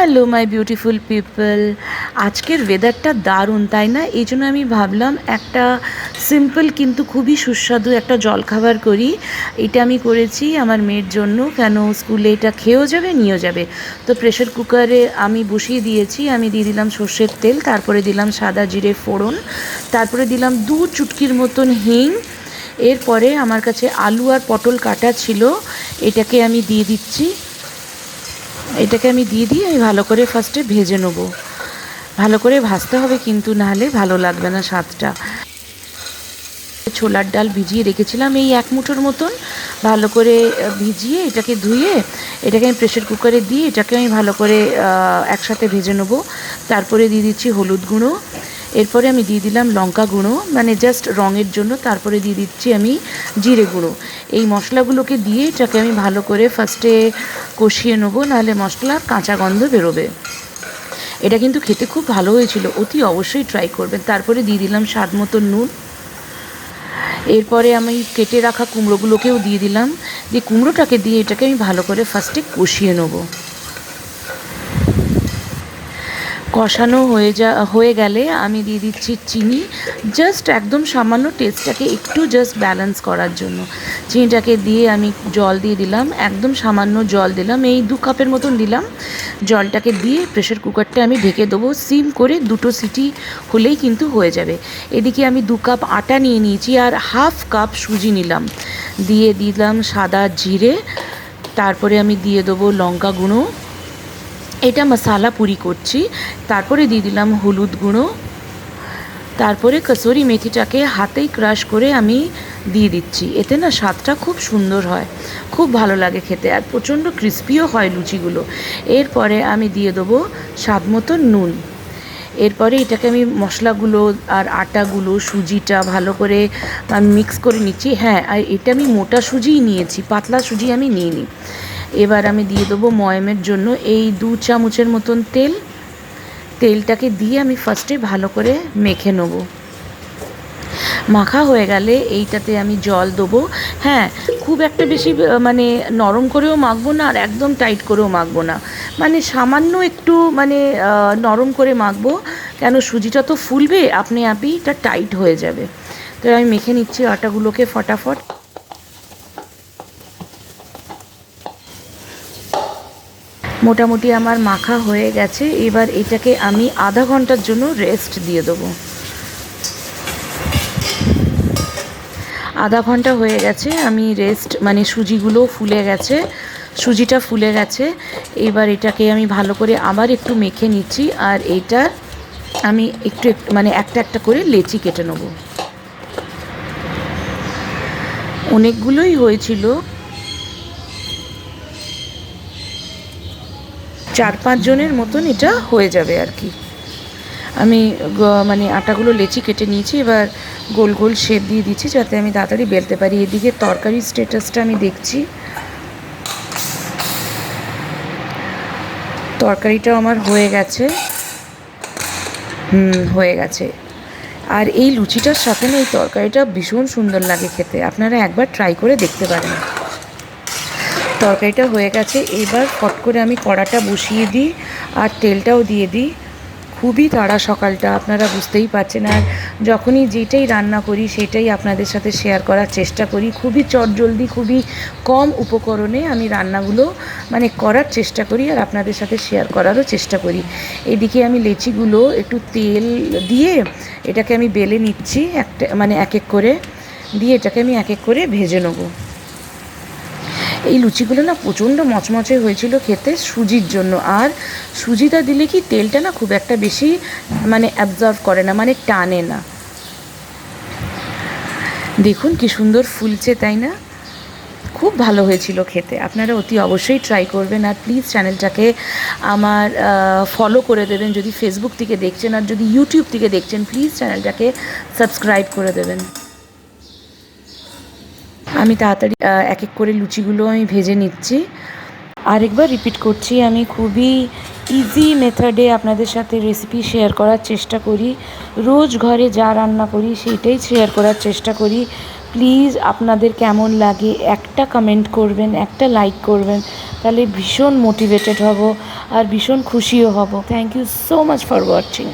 Hello my beautiful people আজকের ওয়েদারটা দারুণ, তাই না? এই জন্য আমি ভাবলাম একটা সিম্পল কিন্তু খুবই সুস্বাদু একটা জলখাবার করি। এটা আমি করেছি আমার মেয়ের জন্য। কেন? স্কুলে এটা খেয়েও যাবে, নিয়েও যাবে। তো প্রেশার কুকারে আমি বসিয়ে দিয়েছি। আমি দিয়ে দিলাম সর্ষের তেল, তারপরে দিলাম সাদা জিরে ফোড়ন, তারপরে দিলাম দু চুটকির মতন হিং। এরপরে আমার কাছে আলু আর পটল কাটা ছিল। এটাকে আমি দিয়ে দিচ্ছি। এটাকে আমি দিয়ে দিয়ে আমি ভালো করে ফার্স্টে ভেজে নেব। ভালো করে ভাজতে হবে কিন্তু নাহলে ভালো লাগবে না স্বাদটা। ছোলার ডাল ভিজিয়ে রেখেছিলাম এই এক মুঠোর মতন। ভালো করে ভিজিয়ে এটাকে ধুয়ে এটাকে আমি প্রেশার কুকারে দিয়ে এটাকে আমি ভালো করে একসাথে ভেজে নেব। তারপরে দিয়ে দিচ্ছি হলুদ গুঁড়ো। এরপরে আমি দিয়ে দিলাম লঙ্কা গুঁড়ো মানে জাস্ট রঙের জন্য, তারপরে দিয়ে দিচ্ছি আমি জিরে গুঁড়ো। এই মশলাগুলোকে দিয়ে এটাকে আমি ভালো করে ফার্স্টে কষিয়ে নেব, নাহলে মশলার কাঁচা গন্ধ বেরোবে। এটা কিন্তু খেতে খুব ভালো হয়েছিল, অতি অবশ্যই ট্রাই করবেন। তারপরে দিয়ে দিলাম স্বাদ মতো নুন। এরপরে আমি কেটে রাখা কুমড়োগুলোকেও দিয়ে দিলাম। দিয়ে কুমড়োটাকে দিয়ে এটাকে আমি ভালো করে ফার্স্টে কষিয়ে নেব। কষানো হয়ে যা, হয়ে গেলে আমি দিয়ে দিচ্ছি চিনি। জাস্ট একদম সামান্য টেস্টটাকে একটু জাস্ট ব্যালেন্স করার জন্য। চিনিটাকে দিয়ে আমি জল দিয়ে দিলাম, একদম সামান্য জল দিলাম। এই দু কাপের মতন দিলাম। জলটাকে দিয়ে প্রেশার কুকারটা আমি ঢেকে দেবো। সিম করে দুটো সিটি হলেই কিন্তু হয়ে যাবে। এদিকে আমি দু কাপ আটা নিয়ে নিয়েছি আর হাফ কাপ সুজি নিলাম। দিয়ে দিলাম সাদা জিরে। তারপরে আমি দিয়ে দেবো লঙ্কা গুঁড়ো। এটা মশালা পুরি করছি তারপরে দিয়ে দিলাম হলুদ গুঁড়ো তারপরে কসুরি মেথিটাকে হাতেই ক্রাশ করে আমি দিয়ে দিচ্ছি এতে না স্বাদটা খুব সুন্দর হয়, খুব ভালো লাগে খেতে আর প্রচণ্ড ক্রিস্পিও হয় লুচিগুলো। এরপরে আমি দিয়ে দেবো স্বাদ মতো নুন। এরপরে এটাকে আমি মশলাগুলো আর আটাগুলো, সুজিটা ভালো করে মিক্স করে নিচ্ছি। হ্যাঁ আর এটা আমি মোটা সুজিই নিয়েছি, পাতলা সুজি আমি নিইনি। এবার আমি দিয়ে দেবো ময়মের জন্য এই দু চামচের মতন তেল। তেলটাকে দিয়ে আমি ফার্স্টে ভালো করে মেখে নেব। মাখা হয়ে গেলে এইটাতে আমি জল দেবো। হ্যাঁ খুব একটা বেশি মানে নরম করেও মাখবো না আর একদম টাইট করেও মাখবো না। মানে সামান্য একটু মানে নরম করে মাখবো। কেন সুজিটা তো ফুলবে, আপনি আপনি, এটা টাইট হয়ে যাবে। তো আমি মেখে নিচ্ছি আটাগুলোকে ফটাফট। মোটামুটি আমার মাখা হয়ে গেছে। এবার এটাকে আমি আধা ঘণ্টার জন্য রেস্ট দিয়ে দেবো। আধা ঘণ্টা হয়ে গেছে, আমি রেস্ট মানে সুজিগুলো ফুলে গেছে, সুজিটা ফুলে গেছে। এবার এটাকে আমি ভালো করে আবার একটু মেখে নিচ্ছি, আর এটা আমি একটু একটু মানে একটা একটা করে লেচি কেটে নেব। অনেকগুলোই হয়েছিল চার পাঁচ জনের মতন এটা হয়ে যাবে আর কি। আমি মানে আটাগুলো লেচি কেটে নিয়েছি, এবার গোল গোল শেপ দিয়ে দিচ্ছি যাতে আমি তাড়াতাড়ি বেলতে পারি। এদিকে তরকারির স্টেটাসটা আমি দেখছি। তরকারিটাও আমার হয়ে গেছে। হুম, হয়ে গেছে। আর এই লুচিটার সাথে না এই তরকারিটা ভীষণ সুন্দর লাগে খেতে। আপনারা একবার ট্রাই করে দেখতে পারেন। তরকারিটা হয়ে গেছে। এবার ফট করে আমি কড়াটা বসিয়ে দিই আর তেলটাও দিয়ে দিই। খুবই তাড়া সকালটা, আপনারা বুঝতেই পারছেন। আর যখনই যেটাই রান্না করি, সেটাই আপনাদের সাথে শেয়ার করার চেষ্টা করি। খুবই চটজলদি, খুবই কম উপকরণে আমি রান্নাগুলো মানে করার চেষ্টা করি আর আপনাদের সাথে শেয়ার করারও চেষ্টা করি। এদিকে আমি লেচিগুলো একটু তেল দিয়ে এটাকে আমি বেলে নিচ্ছি, একটা মানে এক এক করে। দিয়ে এটাকে আমি এক এক করে ভেজে নেব। এই লুচিগুলো না প্রচণ্ড মচমচে হয়েছিল খেতে সুজির জন্য। আর সুজিটা দিলে কি তেলটা না খুব একটা বেশি মানে অ্যাবজর্ভ করে না মানে টানে না। দেখুন কি সুন্দর ফুলছে, তাই না? খুব ভালো হয়েছিল খেতে। আপনারা অতি অবশ্যই ট্রাই করবেন আর প্লিজ চ্যানেলটাকে আমার ফলো করে দেবেন। যদি ফেসবুক থেকে দেখছেন আর যদি ইউটিউব থেকে দেখছেন প্লিজ চ্যানেলটাকে সাবস্ক্রাইব করে দেবেন। আমি তাড়াতাড়ি এক এক করে লুচিগুলো আমি ভেজে নিচ্ছি। আরেকবার রিপিট করছি, আমি খুবই ইজি মেথডে আপনাদের সাথে রেসিপি শেয়ার করার চেষ্টা করি। রোজ ঘরে যা রান্না করি, সেইটাই শেয়ার করার চেষ্টা করি। প্লিজ আপনাদের কেমন লাগে? একটা কমেন্ট করবেন, একটা লাইক করবেন, তাহলে ভীষণ মোটিভেটেড হব আর ভীষণ খুশিও হব। Thank you so much for watching